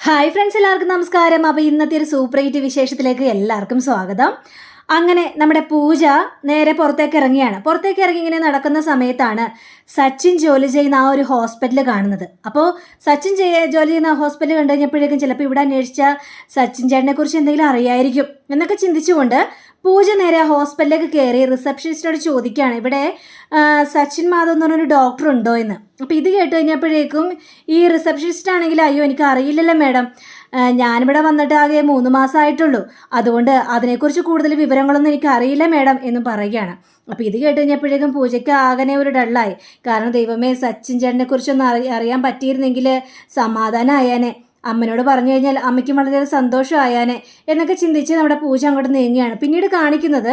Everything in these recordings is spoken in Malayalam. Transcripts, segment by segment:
ഹായ് ഫ്രണ്ട്സ് എല്ലാവർക്കും നമസ്കാരം. അപ്പോൾ ഇന്നത്തെ ഒരു സൂപ്പർ ഹിറ്റ് വിശേഷത്തിലേക്ക് എല്ലാവർക്കും സ്വാഗതം. അങ്ങനെ നമ്മുടെ പൂജ നേരെ പുറത്തേക്ക് ഇറങ്ങിയാണ്. പുറത്തേക്ക് ഇറങ്ങി ഇങ്ങനെ നടക്കുന്ന സമയത്താണ് സച്ചിൻ ജോലി ചെയ്യുന്ന ആ ഒരു ഹോസ്പിറ്റൽ കാണുന്നത്. അപ്പോൾ സച്ചിൻ ജോലി ചെയ്യുന്ന ഹോസ്പിറ്റൽ കണ്ടു കഴിഞ്ഞപ്പോഴേക്കും ചിലപ്പോൾ ഇവിടെ അന്വേഷിച്ച സച്ചിൻ ചേട്ടനെക്കുറിച്ച് എന്തെങ്കിലും അറിയായിരിക്കും എന്നൊക്കെ ചിന്തിച്ചുകൊണ്ട് പൂജ നേരെ ഹോസ്പിറ്റലിലേക്ക് കയറി റിസപ്ഷനിസ്റ്റിനോട് ചോദിക്കുകയാണ് ഇവിടെ സച്ചിൻ മാധവ് എന്ന് പറഞ്ഞൊരു ഡോക്ടർ ഉണ്ടോ എന്ന്? അപ്പോൾ ഇത് കേട്ട് കഴിഞ്ഞപ്പോഴേക്കും ഈ റിസപ്ഷനിസ്റ്റ് ആണെങ്കിൽ അയ്യോ എനിക്ക് അറിയില്ലല്ലോ മാഡം. ഞാനിവിടെ വന്നിട്ട് ആകെ മൂന്ന് മാസമായിട്ടുള്ളൂ. അതുകൊണ്ട് അതിനെക്കുറിച്ച് കൂടുതൽ വിവരങ്ങളൊന്നും എനിക്ക് അറിയില്ല മാഡം എന്ന് പറയുകയാണ്. അപ്പോൾ ഇത് കേട്ട് കഴിഞ്ഞപ്പോഴേക്കും പൂജയ്ക്ക് ആകനെ ഒരു ഡള്ളായി. കാരണം ദൈവമേ സച്ചിൻ ചേട്ടനെ കുറിച്ചൊന്നും അറി അറിയാൻ പറ്റിയിരുന്നെങ്കിൽ സമാധാനമായാനെ അമ്മനോട് പറഞ്ഞു കഴിഞ്ഞാൽ അമ്മയ്ക്കും വളരെയേറെ സന്തോഷമായാനെ എന്നൊക്കെ ചിന്തിച്ച് നമ്മുടെ പൂജ അങ്ങോട്ട് നീങ്ങുകയാണ്. പിന്നീട് കാണിക്കുന്നത്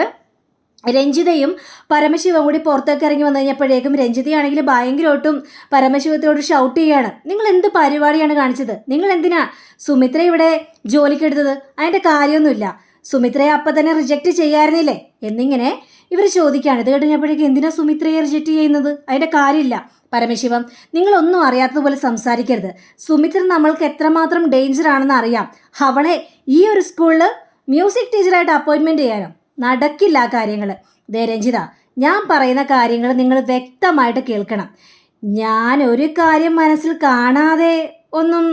രഞ്ജിതയും പരമശിവം കൂടി പുറത്തേക്ക് ഇറങ്ങി വന്നു കഴിഞ്ഞപ്പോഴേക്കും രഞ്ജിതയാണെങ്കിൽ ഭയങ്കരമായിട്ടും പരമശിവത്തോട് ഷൗട്ട് ചെയ്യാണ് നിങ്ങൾ എന്ത് പരിപാടിയാണ് കാണിച്ചത്? നിങ്ങൾ എന്തിനാ സുമിത്ര ഇവിടെ ജോലിക്കെടുത്തത് അതിന്റെ കാര്യമൊന്നുമില്ല. സുമിത്രയെ അപ്പം തന്നെ റിജക്റ്റ് ചെയ്യാറുന്നില്ലേ എന്നിങ്ങനെ ഇവർ ചോദിക്കുകയാണ്. ഇത് കഴിഞ്ഞപ്പോഴേക്കും എന്തിനാ സുമിത്രയെ റിജക്റ്റ് ചെയ്യുന്നത്? അതിന്റെ കാര്യമില്ല. പരമശിവം നിങ്ങളൊന്നും അറിയാത്തതുപോലെ സംസാരിക്കരുത്. സുമിത്ര നമ്മൾക്ക് എത്രമാത്രം ഡേഞ്ചർ ആണെന്ന് അറിയാം. അവളെ ഈ ഒരു സ്കൂളിൽ മ്യൂസിക് ടീച്ചറായിട്ട് അപ്പോയിൻമെന്റ് ചെയ്യാനോ? നടക്കില്ല ആ കാര്യങ്ങൾ ദേ രഞ്ജിത ഞാൻ പറയുന്ന കാര്യങ്ങൾ നിങ്ങൾ വ്യക്തമായിട്ട് കേൾക്കണം. ഞാൻ ഒരു കാര്യം മനസ്സിൽ കാണാതെ ഒന്നും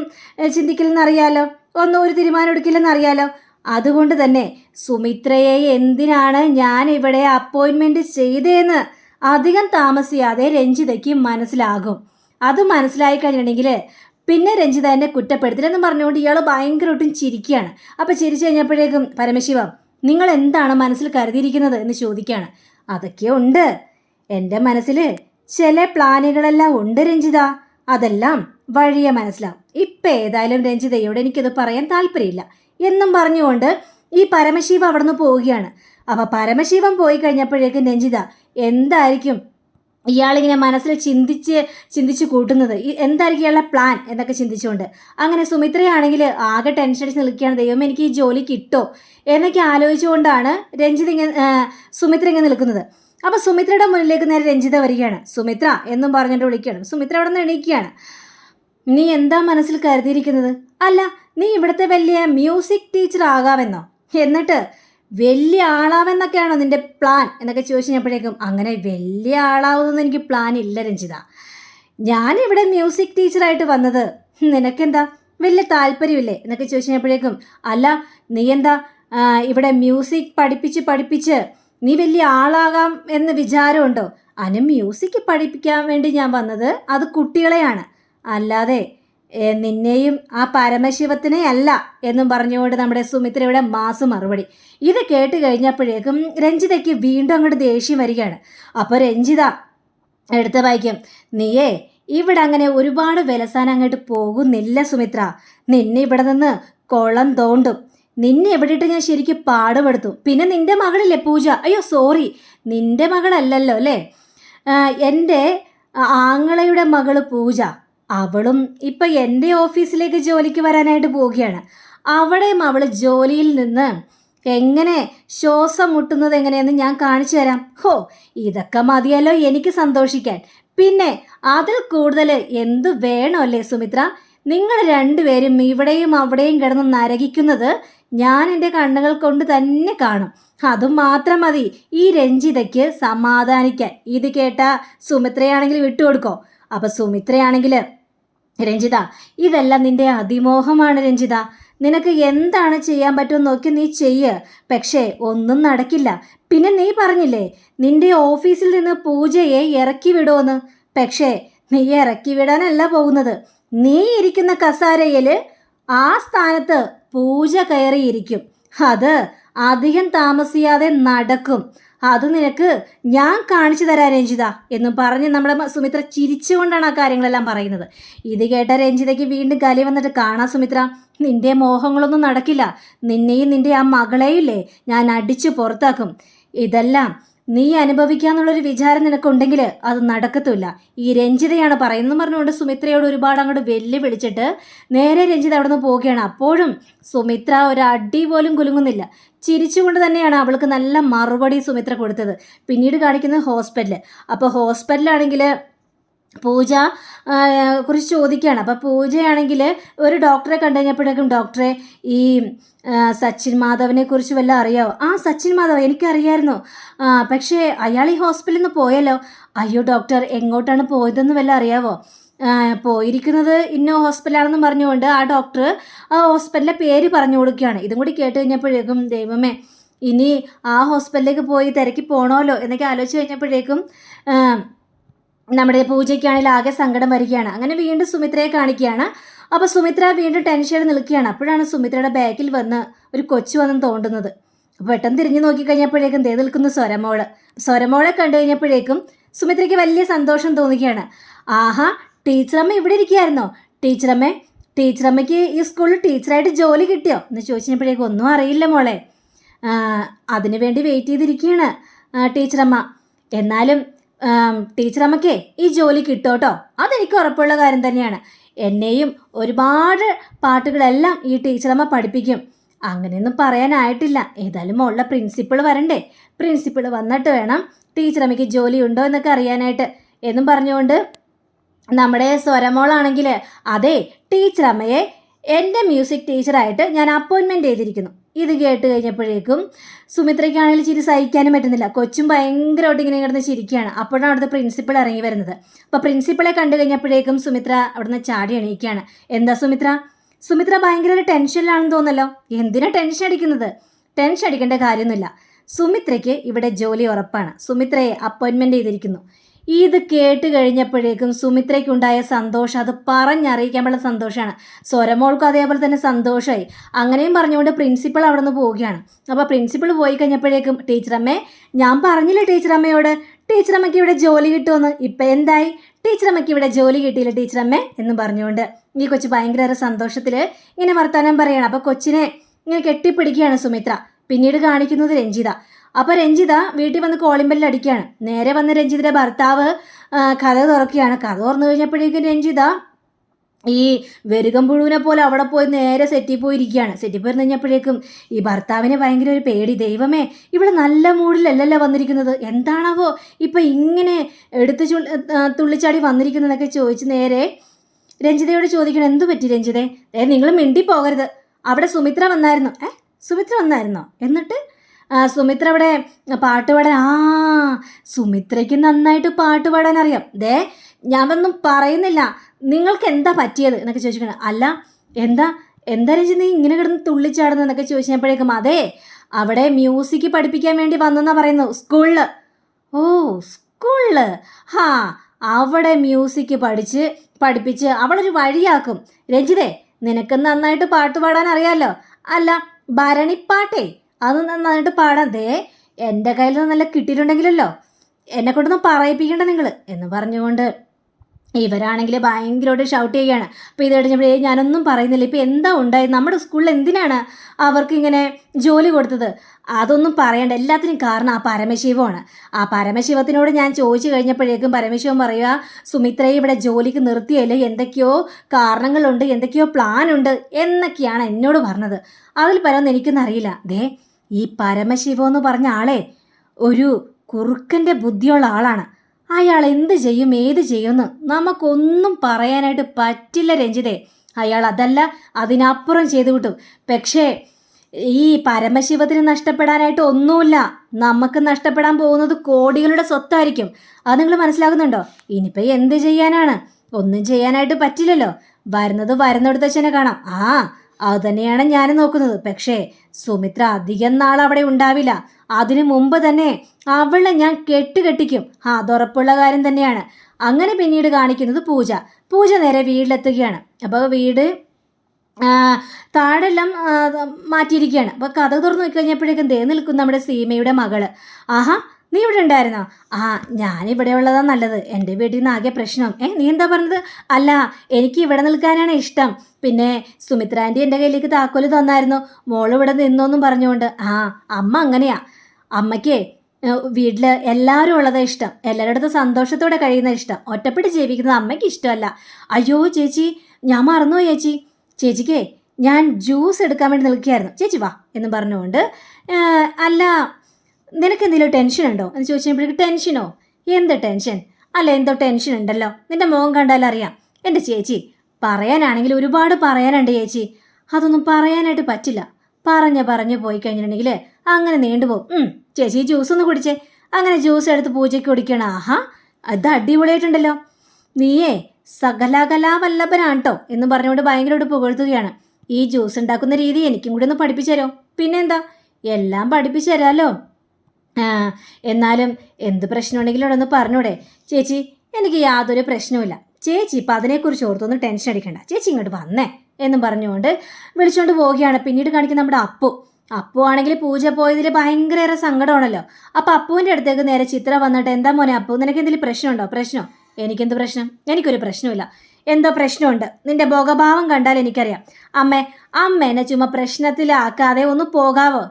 ചിന്തിക്കില്ലെന്നറിയാലോ? ഒന്നും ഒരു തീരുമാനം എടുക്കില്ലെന്നറിയാലോ? അതുകൊണ്ട് തന്നെ സുമിത്രയെ എന്തിനാണ് ഞാൻ ഇവിടെ അപ്പോയിൻമെന്റ് ചെയ്തതെന്ന് അധികം താമസിയാതെ രഞ്ജിതയ്ക്ക് മനസ്സിലാകും. അത് മനസ്സിലായി കഴിഞ്ഞിട്ടുണ്ടെങ്കിൽ പിന്നെ രഞ്ജിത എന്നെ കുറ്റപ്പെടുത്തില്ലെന്ന് പറഞ്ഞുകൊണ്ട് ഇയാൾ ഭയങ്കരമായിട്ടും ചിരിക്കുകയാണ്. അപ്പോൾ ചിരിച്ചു കഴിഞ്ഞപ്പോഴേക്കും പരമശിവം നിങ്ങൾ എന്താണ് മനസ്സിൽ കരുതിയിരിക്കുന്നത്? എന്ന് ചോദിക്കുകയാണ്. അതൊക്കെ ഉണ്ട്. എന്റെ മനസ്സിൽ ചില പ്ലാനുകളെല്ലാം ഉണ്ട് രഞ്ജിത. അതെല്ലാം വഴിയെ മനസ്സിലാവും. ഇപ്പം ഏതായാലും രഞ്ജിതയോട് എനിക്കത് പറയാൻ താല്പര്യമില്ല. എന്നും പറഞ്ഞുകൊണ്ട് ഈ പരമശിവ അവിടുന്ന് പോവുകയാണ്. അപ്പോൾ പരമശിവൻ പോയി കഴിഞ്ഞപ്പോഴേക്ക് രഞ്ജിത എന്തായിരിക്കും ഇയാളിങ്ങനെ മനസ്സിൽ ചിന്തിച്ച് ചിന്തിച്ച് കൂട്ടുന്നത്? എന്തായിരിക്കും ഇയാളുടെ പ്ലാൻ എന്നൊക്കെ ചിന്തിച്ചുകൊണ്ട്. അങ്ങനെ സുമിത്രയാണെങ്കിൽ ആകെ ടെൻഷൻ അടിച്ച് നിൽക്കുകയാണ്. ദൈവം എനിക്ക് ഈ ജോലി കിട്ടോ? എന്നൊക്കെ ആലോചിച്ചുകൊണ്ടാണ് രഞ്ജിത ഇങ്ങനെ സുമിത്ര ഇങ്ങനെ നിൽക്കുന്നത്. അപ്പോൾ സുമിത്രയുടെ മുന്നിലേക്ക് നേരെ രഞ്ജിത വരികയാണ്. സുമിത്ര എന്നും പറഞ്ഞിട്ട് വിളിക്കുകയാണ്. സുമിത്ര അവിടെ നിന്ന് എണീക്കുകയാണ്. നീ എന്താ മനസ്സിൽ കരുതിയിരിക്കുന്നത്? അല്ല നീ ഇവിടുത്തെ വലിയ മ്യൂസിക് ടീച്ചർ ആകാമെന്നോ? എന്നിട്ട് വലിയ ആളാവെന്നൊക്കെയാണോ നിന്റെ പ്ലാൻ എന്നൊക്കെ ചോദിച്ചു കഴിഞ്ഞപ്പോഴേക്കും അങ്ങനെ വലിയ ആളാവുന്നൊന്നും എനിക്ക് പ്ലാൻ ഇല്ല രഞ്ജിത. ഞാനിവിടെ മ്യൂസിക് ടീച്ചറായിട്ട് വന്നത്. നിനക്കെന്താ? വലിയ താല്പര്യമില്ലേ? എന്നൊക്കെ ചോദിച്ചപ്പോഴേക്കും അല്ല നീ എന്താ ഇവിടെ മ്യൂസിക് പഠിപ്പിച്ച് പഠിപ്പിച്ച് നീ വലിയ ആളാകാം എന്ന് വിചാരമുണ്ടോ? അനു മ്യൂസിക് പഠിപ്പിക്കാൻ വേണ്ടി ഞാൻ വന്നത് അത് കുട്ടികളെയാണ്. അല്ലാതെ നിന്നെയും ആ പരമശിവത്തിനെ അല്ല എന്നും പറഞ്ഞുകൊണ്ട് നമ്മുടെ സുമിത്രയുടെ മാസ് മറുപടി. ഇത് കേട്ട് കഴിഞ്ഞപ്പോഴേക്കും രഞ്ജിതയ്ക്ക് വീണ്ടും അങ്ങോട്ട് ദേഷ്യം വരികയാണ്. അപ്പോൾ രഞ്ജിത എടുത്ത വായിക്കും. നീയേ ഇവിടെ അങ്ങനെ ഒരുപാട് വിലസാൻ അങ്ങോട്ട് പോകുന്നില്ല സുമിത്ര. നിന്നെ ഇവിടെ നിന്ന് കുളം തോണ്ടും. നിന്നെ എവിടെയിട്ട് ഞാൻ ശരിക്കും പാടുപെടുത്തും? പിന്നെ നിന്റെ മകളില്ലേ പൂജ? അയ്യോ സോറി. നിന്റെ മകളല്ലല്ലോ അല്ലേ? എന്റെ ആങ്ങളയുടെ മകൾ പൂജ. അവളും ഇപ്പം എന്റെ ഓഫീസിലേക്ക് ജോലിക്ക് വരാനായിട്ട് പോവുകയാണ്. അവിടെയും അവൾ ജോലിയിൽ നിന്ന് എങ്ങനെ ശ്വാസം മുട്ടുന്നത് എങ്ങനെയെന്ന് ഞാൻ കാണിച്ചു തരാം. ഹോ ഇതൊക്കെ മതിയല്ലോ എനിക്ക് സന്തോഷിക്കാൻ. പിന്നെ അതിൽ കൂടുതൽ എന്ത് വേണമല്ലേ സുമിത്ര? നിങ്ങൾ രണ്ടുപേരും ഇവിടെയും അവിടെയും കിടന്ന് നരകിക്കുന്നത് ഞാൻ എന്റെ കണ്ണുകൾ കൊണ്ട് തന്നെ കാണും. അതും മാത്രം മതി ഈ രഞ്ജിതയ്ക്ക് സമാധാനിക്കാൻ. ഇത് കേട്ട സുമിത്രയാണെങ്കിൽ വിട്ടുകൊടുക്കോ? അപ്പൊ സുമിത്രയാണെങ്കിൽ രഞ്ജിത ഇതെല്ലാം നിന്റെ അതിമോഹമാണ് രഞ്ജിത. നിനക്ക് എന്താണ് ചെയ്യാൻ പറ്റുമെന്ന് നോക്കി നീ ചെയ്യ്. പക്ഷേ ഒന്നും നടക്കില്ല. പിന്നെ നീ പറഞ്ഞില്ലേ നിന്റെ ഓഫീസിൽ നിന്ന് പൂജയെ ഇറക്കി വിടുമെന്ന് പക്ഷേ നീ ഇറക്കി വിടാനല്ല പോകുന്നത്. നീ ഇരിക്കുന്ന കസാരയിൽ ആ സ്ഥാനത്ത് പൂജ കയറിയിരിക്കും. അത് അധികം താമസിയാതെ നടക്കും. അത് നിനക്ക് ഞാൻ കാണിച്ചു തരാം രഞ്ജിത എന്ന് പറഞ്ഞ് നമ്മുടെ സുമിത്ര ചിരിച്ചുകൊണ്ടാണ് ആ കാര്യങ്ങളെല്ലാം പറയുന്നത്. ഇത് കേട്ട രഞ്ജിതയ്ക്ക് വീണ്ടും കലി വന്നിട്ട് കാണാം സുമിത്ര നിന്റെ മോഹങ്ങളൊന്നും നടക്കില്ല. നിന്നെയും നിന്റെ ആ മകളെയില്ലേ ഞാൻ അടിച്ചു പുറത്താക്കും. ഇതെല്ലാം നീ അനുഭവിക്കാന്നുള്ളൊരു വിചാരം നിനക്കുണ്ടെങ്കിൽ അത് നടക്കത്തില്ല ഈ രഞ്ജിതയാണ് പറയുന്നത് പറഞ്ഞുകൊണ്ട് സുമിത്രയോട് ഒരുപാട് അങ്ങോട്ട് വെല്ലുവിളിച്ചിട്ട് നേരെ രഞ്ജിത അവിടെ നിന്ന് പോവുകയാണ്. അപ്പോഴും സുമിത്ര ഒരു അടി പോലും കുലുങ്ങുന്നില്ല. ചിരിച്ചുകൊണ്ട് തന്നെയാണ് അവൾക്ക് നല്ല മറുപടി സുമിത്ര കൊടുത്തത്. പിന്നീട് കാണിക്കുന്നത് ഹോസ്പിറ്റൽ അപ്പോൾ ഹോസ്പിറ്റലാണെങ്കിൽ പൂജ കുറിച്ച് ചോദിക്കുകയാണ് അപ്പോൾ പൂജയാണെങ്കിൽ ഒരു ഡോക്ടറെ കണ്ടു കഴിഞ്ഞപ്പോഴേക്കും ഡോക്ടറെ ഈ സച്ചിൻ മാധവനെ കുറിച്ച് വല്ല അറിയാവോ? ആ സച്ചിൻ മാധവ് എനിക്കറിയായിരുന്നു. പക്ഷേ അയാൾ ഈ ഹോസ്പിറ്റലിൽ നിന്ന് പോയല്ലോ. അയ്യോ ഡോക്ടർ എങ്ങോട്ടാണ് പോയതെന്ന് വല്ല അറിയാവോ? പോയിരിക്കുന്നത് ഇന്ന ഹോസ്പിറ്റലാണെന്ന് പറഞ്ഞുകൊണ്ട് ആ ഡോക്ടർ ആ ഹോസ്പിറ്റലിലെ പേര് പറഞ്ഞു കൊടുക്കുകയാണ്. ഇതും കൂടി കേട്ട് കഴിഞ്ഞപ്പോഴേക്കും ദൈവമേ ഇനി ആ ഹോസ്പിറ്റലിലേക്ക് പോയി തിരക്കി പോകണമല്ലോ എന്നൊക്കെ ആലോചിച്ച് കഴിഞ്ഞപ്പോഴേക്കും നമ്മുടെ പൂജയ്ക്കാണെങ്കിൽ ആകെ സങ്കടം വരികയാണ്. അങ്ങനെ വീണ്ടും സുമിത്രയെ കാണിക്കുകയാണ്. അപ്പോൾ സുമിത്ര വീണ്ടും ടെൻഷനിൽ നിൽക്കുകയാണ്. അപ്പോഴാണ് സുമിത്രയുടെ ബാക്കിൽ വന്ന് ഒരു കൊച്ചു വന്ന് തോണ്ടുന്നത്. അപ്പോൾ പെട്ടെന്ന് തിരിഞ്ഞു നോക്കിക്കഴിഞ്ഞപ്പോഴേക്കും ദേ നിൽക്കുന്നു സ്വരമോൾ. സ്വരമോളെ കണ്ടു കഴിഞ്ഞപ്പോഴേക്കും സുമിത്രയ്ക്ക് വലിയ സന്തോഷം തോന്നുകയാണ്. ആഹാ ടീച്ചറമ്മ ഇവിടെ ഇരിക്കുകയായിരുന്നോ? ടീച്ചറമ്മ ടീച്ചറമ്മയ്ക്ക് ഈ സ്കൂളിൽ ടീച്ചറായിട്ട് ജോലി കിട്ടിയോ? എന്ന് ചോദിച്ചപ്പോഴേക്കും ഒന്നും അറിയില്ല മോളെ. അതിനു വേണ്ടി വെയിറ്റ് ചെയ്തിരിക്കുകയാണ് ടീച്ചറമ്മ. എന്നാലും ആം, അമ്മക്കേ ഈ ജോലി കിട്ടോട്ടോ അതെനിക്ക് ഉറപ്പുള്ള കാര്യം തന്നെയാണ്. എന്നെയും ഒരുപാട് പാട്ടുകളെല്ലാം ഈ ടീച്ചറമ്മ പഠിപ്പിക്കും. അങ്ങനെയൊന്നും പറയാനായിട്ടില്ല. ഏതായാലും മോളുടെ പ്രിൻസിപ്പിൾ വരണ്ടേ? പ്രിൻസിപ്പിൾ വന്നിട്ട് വേണം ടീച്ചറമ്മയ്ക്ക് ജോലി ഉണ്ടോ എന്നൊക്കെ അറിയാനായിട്ട്. എന്നും പറഞ്ഞുകൊണ്ട് നമ്മുടെ സ്വരമോളാണെങ്കിൽ അതെ ടീച്ചറമ്മയെ എന്റെ മ്യൂസിക് ടീച്ചറായിട്ട് ഞാൻ അപ്പോയിൻമെന്റ് ചെയ്തിരിക്കുന്നു. ഇത് കേട്ട് കഴിഞ്ഞപ്പോഴേക്കും സുമിത്രയ്ക്കാണെങ്കിൽ ചിരി സഹിക്കാനും പറ്റുന്നില്ല. കൊച്ചും ഭയങ്കരമായിട്ട് ഇങ്ങനെ കിടന്ന് ചിരിക്കുകയാണ്. അപ്പോഴാണ് അവിടുത്തെ പ്രിൻസിപ്പൾ ഇറങ്ങി വരുന്നത്. അപ്പോൾ പ്രിൻസിപ്പളെ കണ്ടു കഴിഞ്ഞപ്പോഴേക്കും സുമിത്ര അവിടുന്ന് ചാടി എണീക്കുകയാണ്. എന്താ സുമിത്ര? സുമിത്ര ഭയങ്കര ഒരു ടെൻഷനിലാണെന്ന് തോന്നല്ലോ എന്തിനാ ടെൻഷൻ അടിക്കുന്നത്? ടെൻഷൻ അടിക്കേണ്ട കാര്യമൊന്നുമില്ല. സുമിത്രയ്ക്ക് ഇവിടെ ജോലി ഉറപ്പാണ്. സുമിത്രയെ അപ്പോയിൻമെന്റ് ചെയ്തിരിക്കുന്നു. ഇത് കേട്ട് കഴിഞ്ഞപ്പോഴേക്കും സുമിത്രയ്ക്കുണ്ടായ സന്തോഷം അത് പറഞ്ഞറിയിക്കാൻ പറ്റുന്ന സന്തോഷമാണ്. സ്വരമോൾക്കും അതേപോലെ തന്നെ സന്തോഷമായി. അങ്ങനെയും പറഞ്ഞുകൊണ്ട് പ്രിൻസിപ്പൾ അവിടെ നിന്ന് പോവുകയാണ്. അപ്പോൾ പ്രിൻസിപ്പൾ പോയി കഴിഞ്ഞപ്പോഴേക്കും ടീച്ചറമ്മേ ഞാൻ പറഞ്ഞില്ലേ ടീച്ചറമ്മയോട്? ടീച്ചറമ്മയ്ക്ക് ഇവിടെ ജോലി കിട്ടുമെന്ന്? ഇപ്പം എന്തായി? ടീച്ചറമ്മയ്ക്ക് ഇവിടെ ജോലി കിട്ടിയില്ല ടീച്ചറമ്മേ എന്ന് പറഞ്ഞുകൊണ്ട് ഈ കൊച്ചു ഭയങ്കര സന്തോഷത്തിൽ ഇങ്ങനെ വർത്തമാനം പറയുകയാണ് അപ്പോൾ കൊച്ചിനെ ഇങ്ങനെ കെട്ടിപ്പിടിക്കുകയാണ് സുമിത്ര. പിന്നീട് കാണിക്കുന്നത് രഞ്ജിത. അപ്പോൾ രഞ്ജിത വീട്ടിൽ വന്ന് കോളിംബെല്ലിൽ അടിക്കുകയാണ്. നേരെ വന്ന് രഞ്ജിതയുടെ ഭർത്താവ് കഥ തുറക്കുകയാണ്. കഥ തുറന്നു കഴിഞ്ഞപ്പോഴേക്കും രഞ്ജിത ഈ വെരുകം പുഴുവിനെ പോലെ അവിടെ പോയി നേരെ സെറ്റിൽ പോയിരിക്കുകയാണ്. സെറ്റിൽ പോയി കഴിഞ്ഞപ്പോഴേക്കും ഈ ഭർത്താവിന് ഭയങ്കര ഒരു പേടി. ദൈവമേ ഇവിടെ നല്ല മൂഡിലല്ലല്ലോ വന്നിരിക്കുന്നത്? എന്താണാവോ ഇപ്പം ഇങ്ങനെ എടുത്തു തുള്ളിച്ചാടി വന്നിരിക്കുന്നതൊക്കെ ചോദിച്ച് നേരെ രഞ്ജിതയോട് ചോദിക്കണം എന്തു പറ്റി രഞ്ജിതേ? ഏ നിങ്ങൾ മിണ്ടി പോകരുത് അവിടെ സുമിത്ര വന്നായിരുന്നു? ഏ? സുമിത്ര വന്നായിരുന്നോ? എന്നിട്ട് സുമിത്ര അവിടെ പാട്ടുപാടാൻ ആ സുമിത്രയ്ക്ക് നന്നായിട്ട് പാട്ടുപാടാൻ അറിയാം. ദേ ഞാനൊന്നും പറയുന്നില്ല. നിങ്ങൾക്ക് എന്താ പറ്റിയത്? എന്നൊക്കെ ചോദിച്ചിട്ടുണ്ട്. അല്ല എന്താ എന്താ രഞ്ജി നീ ഇങ്ങനെ കിടന്ന് തുള്ളിച്ചാടുന്നു എന്നൊക്കെ ചോദിച്ചപ്പോഴേക്കും അതെ അവിടെ മ്യൂസിക് പഠിപ്പിക്കാൻ വേണ്ടി വന്നെന്നാ പറയുന്നു സ്കൂളിൽ ഓ സ്കൂളിൽ ഹാ അവിടെ മ്യൂസിക് പഠിച്ച് പഠിപ്പിച്ച് അവളൊരു വഴിയാക്കും. രഞ്ജിതേ നിനക്ക് നന്നായിട്ട് പാട്ട് പാടാൻ അറിയാലോ? അല്ല ഭരണിപ്പാട്ടേ അത് നന്നായിട്ട് ദേ എന്റെ കയ്യിൽ നല്ല കിട്ടിയിട്ടുണ്ടെങ്കിലല്ലോ എന്നെ കൊണ്ടൊന്നും പറയിപ്പിക്കണ്ട നിങ്ങൾ എന്ന് പറഞ്ഞുകൊണ്ട് ഇവരാണെങ്കിൽ ഭയങ്കരമായിട്ട് ഷൗട്ട് ചെയ്യുകയാണ്. അപ്പോൾ ഇത് കഴിഞ്ഞപ്പോഴേ ഞാനൊന്നും പറയുന്നില്ല. ഇപ്പോൾ എന്താ ഉണ്ടായത്? നമ്മുടെ സ്കൂളിൽ എന്തിനാണ് അവർക്ക് ഇങ്ങനെ ജോലി കൊടുത്തത്? അതൊന്നും പറയണ്ട. എല്ലാത്തിനും കാരണം ആ പരമശിവമാണ്. ആ പരമശിവത്തിനോട് ഞാൻ ചോദിച്ചു കഴിഞ്ഞപ്പോഴേക്കും പരമശിവൻ പറയുക സുമിത്രയെ ഇവിടെ ജോലിക്ക് നിർത്തിയല്ലേ? എന്തൊക്കെയോ കാരണങ്ങളുണ്ട് എന്തൊക്കെയോ പ്ലാനുണ്ട് എന്നൊക്കെയാണ് എന്നോട് പറഞ്ഞത്. അതിൽ പരമൊന്നും എനിക്കൊന്നും അറിയില്ല. ദേ ഈ പരമശിവോ എന്ന് പറഞ്ഞ ആളെ ഒരു കുറുക്കന്റെ ബുദ്ധിയുള്ള ആളാണ്. അയാൾ എന്ത് ചെയ്യും ഏത് ചെയ്യുമെന്ന് നമുക്കൊന്നും പറയാനായിട്ട് പറ്റില്ല രഞ്ജിതേ. അയാൾ അതല്ല അതിനപ്പുറം ചെയ്തു കിട്ടും. പക്ഷേ ഈ പരമശിവത്തിന് നഷ്ടപ്പെടാനായിട്ട് ഒന്നുമില്ല. നമുക്ക് നഷ്ടപ്പെടാൻ പോകുന്നത് കോടികളുടെ സ്വത്തായിരിക്കും. അത് നിങ്ങൾ മനസ്സിലാകുന്നുണ്ടോ ഇനിയിപ്പോൾ എന്ത് ചെയ്യാനാണ്? ഒന്നും ചെയ്യാനായിട്ട് പറ്റില്ലല്ലോ. വരുന്നത് വരുന്നിടത്ത് തന്നെ കാണാം. ആ അത് തന്നെയാണ് ഞാൻ നോക്കുന്നത്. പക്ഷേ സുമിത്ര അധികം നാൾ അവിടെ ഉണ്ടാവില്ല. അതിനു മുമ്പ് തന്നെ അവളെ ഞാൻ കെട്ടുകെട്ടിക്കും. അതുറപ്പുള്ള കാര്യം തന്നെയാണ്. അങ്ങനെ പിന്നീട് കാണിക്കുന്നത് പൂജ. പൂജ നേരെ വീട്ടിലെത്തുകയാണ്. അപ്പോൾ വീട് താഴെല്ലാം മാറ്റിയിരിക്കുകയാണ്. അപ്പോൾ കഥ തുറന്നു നോക്കി കഴിഞ്ഞപ്പോഴേക്കും ദേ നിൽക്കും നമ്മുടെ സീമയുടെ മകൾ. ആഹാ നീ ഇവിടെ ഉണ്ടായിരുന്നോ ആ ഞാനിവിടെ ഉള്ളതാ നല്ലത്. എന്റെ വീട്ടിൽ നിന്ന് ആകെ പ്രശ്നം. ഏ നീ എന്താ പറഞ്ഞത്? അല്ല എനിക്ക് ഇവിടെ നിൽക്കാനാണ് ഇഷ്ടം. പിന്നെ സുമിത്ര എന്റെ കയ്യിലേക്ക് താക്കോൽ തന്നായിരുന്നു. മോൾ ഇവിടെ നിന്നോന്നും പറഞ്ഞുകൊണ്ട്. ആ അമ്മ അങ്ങനെയാ. അമ്മയ്ക്കേ വീട്ടിൽ എല്ലാവരും ഉള്ളതാ ഇഷ്ടം. എല്ലാവരുടെ അടുത്ത് സന്തോഷത്തോടെ കഴിയുന്ന ഇഷ്ടം. ഒറ്റപ്പെട്ട് ജീവിക്കുന്നത് അമ്മയ്ക്ക് ഇഷ്ടമല്ല. അയ്യോ ചേച്ചി ഞാൻ മറന്നു ചേച്ചി. ചേച്ചിക്കേ ഞാൻ ജ്യൂസ് എടുക്കാൻ വേണ്ടി നിൽക്കുകയായിരുന്നു. ചേച്ചി വാ എന്ന് പറഞ്ഞുകൊണ്ട് അല്ല നിനക്ക് എന്തെങ്കിലും ടെൻഷൻ ഉണ്ടോ എന്ന് ചോദിച്ചപ്പോഴേക്ക് ടെൻഷനോ? എന്ത് ടെൻഷൻ? അല്ല എന്തോ ടെൻഷൻ ഉണ്ടല്ലോ. നിന്റെ മുഖം കണ്ടാൽ അറിയാം. എന്റെ ചേച്ചി പറയാനാണെങ്കിൽ ഒരുപാട് പറയാനുണ്ട് ചേച്ചി. അതൊന്നും പറയാനായിട്ട് പറ്റില്ല. പറഞ്ഞ പറഞ്ഞ് പോയി കഴിഞ്ഞിട്ടുണ്ടെങ്കിൽ അങ്ങനെ നീണ്ടുപോകും ചേച്ചി ജ്യൂസ് ഒന്ന് കുടിച്ചേ. അങ്ങനെ ജ്യൂസ് എടുത്ത് പൂജയ്ക്ക് കുടിക്കണം ആഹാ അത് അടിപൊളിയായിട്ടുണ്ടല്ലോ. നീയേ സകലകലാവല്ലഭനാണ് എന്ന് പറഞ്ഞുകൊണ്ട് ഭയങ്കരമായിട്ട് പുകഴ്ത്തുകയാണ്. ഈ ജ്യൂസ് ഉണ്ടാക്കുന്ന രീതി എനിക്കും കൂടി ഒന്ന് പഠിപ്പിച്ചു തരോ? പിന്നെന്താ? എല്ലാം പഠിപ്പിച്ചു തരാമല്ലോ എന്നാലും എന്ത് പ്രശ്നമുണ്ടെങ്കിലും ഇവിടെ ഒന്ന് പറഞ്ഞൂടെ. ചേച്ചി എനിക്ക് യാതൊരു പ്രശ്നവുമില്ല. ചേച്ചി ഇപ്പം അതിനെക്കുറിച്ച് ഓർത്തൊന്നും ടെൻഷൻ അടിക്കണ്ട. ചേച്ചി ഇങ്ങോട്ട് വന്നേ എന്നും പറഞ്ഞുകൊണ്ട് വിളിച്ചുകൊണ്ട് പോവുകയാണ്. പിന്നീട് കാണിക്കുന്ന നമ്മുടെ അപ്പു. അപ്പു ആണെങ്കിൽ പൂജ പോയതിൽ ഭയങ്കര സങ്കടമാണല്ലോ. അപ്പം അപ്പുവിന്റെ അടുത്തേക്ക് നേരെ ചിത്ര വന്നിട്ട് എന്താ മോനെ അപ്പു നിനക്ക് എന്തെങ്കിലും പ്രശ്നമുണ്ടോ? പ്രശ്നം? എനിക്കെന്ത് പ്രശ്നം? എനിക്കൊരു പ്രശ്നമില്ല എന്തോ പ്രശ്നമുണ്ട്. നിന്റെ ഭോഗഭാവം കണ്ടാൽ എനിക്കറിയാം. അമ്മേ അമ്മേനെ ചുമ്മാ പ്രശ്നത്തിലാക്കാതെ ഒന്ന് പോകാവോ?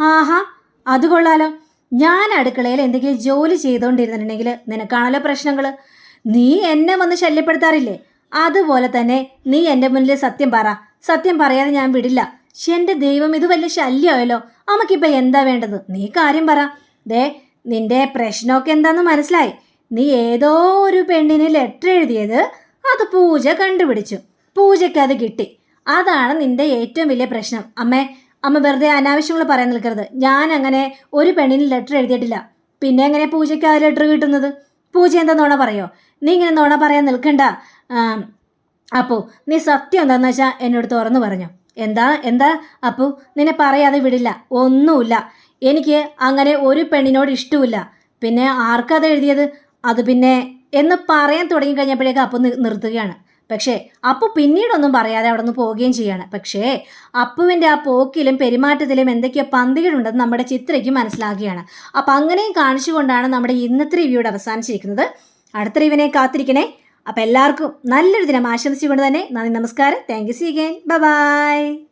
ആഹാ അത് കൊള്ളാലോ. ഞാൻ അടുക്കളയിൽ എന്തെങ്കിലും ജോലി ചെയ്തുകൊണ്ടിരുന്നിട്ടുണ്ടെങ്കിൽ നിനക്കാണല്ലോ പ്രശ്നങ്ങൾ നീ എന്നെ വന്ന് ശല്യപ്പെടുത്താറില്ലേ? അതുപോലെ തന്നെ നീ എന്റെ മുന്നിൽ സത്യം പറ. സത്യം പറയാതെ ഞാൻ വിടില്ല. ശ്ശെ, എന്റെ ദൈവം ഇത് വലിയ ശല്യമായല്ലോ. അമ്മക്കിപ്പോൾ എന്താ വേണ്ടത്? നീ കാര്യം പറ. ദേ നിന്റെ പ്രശ്നമൊക്കെ എന്താന്ന് മനസ്സിലായി. നീ ഏതോ ഒരു പെണ്ണിന് ലെറ്റർ എഴുതിയത് അത് പൂജ കണ്ടുപിടിച്ചു. പൂജയ്ക്ക് അത് കിട്ടി. അതാണ് നിന്റെ ഏറ്റവും വലിയ പ്രശ്നം. അമ്മേ അമ്മ വെറുതെ അനാവശ്യങ്ങൾ പറയാൻ നിൽക്കരുത്. ഞാൻ അങ്ങനെ ഒരു പെണ്ണിന് ലെറ്റർ എഴുതിയിട്ടില്ല. പിന്നെ എങ്ങനെ പൂജയ്ക്ക് ആ ലെറ്റർ കിട്ടുന്നത്? പൂജ എന്താ നോണ പറയോ? നീ ഇങ്ങനെ നോണ പറയാൻ നിൽക്കണ്ട. അപ്പോൾ അപ്പോ നീ സത്യം എന്താന്ന് വെച്ചാൽ എന്നോട് തുറന്നു പറഞ്ഞു. എന്താ? എന്താ? അപ്പു നിന്നെ പറയാതെ വിടില്ല. ഒന്നുമില്ല. എനിക്ക് അങ്ങനെ ഒരു പെണ്ണിനോട് ഇഷ്ടമില്ല പിന്നെ ആർക്കത് എഴുതിയത്? അത് പിന്നെ എന്ന് പറയാൻ തുടങ്ങി കഴിഞ്ഞപ്പോഴേക്കും അപ്പു നിർത്തുകയാണ്. പക്ഷേ അപ്പു പിന്നീടൊന്നും പറയാതെ അവിടെ നിന്ന് പോവുകയും ചെയ്യാണ്. പക്ഷേ അപ്പുവിന്റെ ആ പോക്കിലും പെരുമാറ്റത്തിലും എന്തൊക്കെയോ പന്തികളുണ്ടെന്ന് നമ്മുടെ ചിത്രയ്ക്ക് മനസ്സിലാക്കുകയാണ് അപ്പം അങ്ങനെയും കാണിച്ചുകൊണ്ടാണ് നമ്മുടെ ഇന്നത്തെ റിവ്യൂടെ അവസാനിച്ചിരിക്കുന്നത്. അടുത്ത റിവിനെ കാത്തിരിക്കണേ. അപ്പം എല്ലാവർക്കും നല്ലൊരു ദിനം ആശംസിച്ചുകൊണ്ട് തന്നെ നന്ദി നമസ്കാരം. Thank you see again bye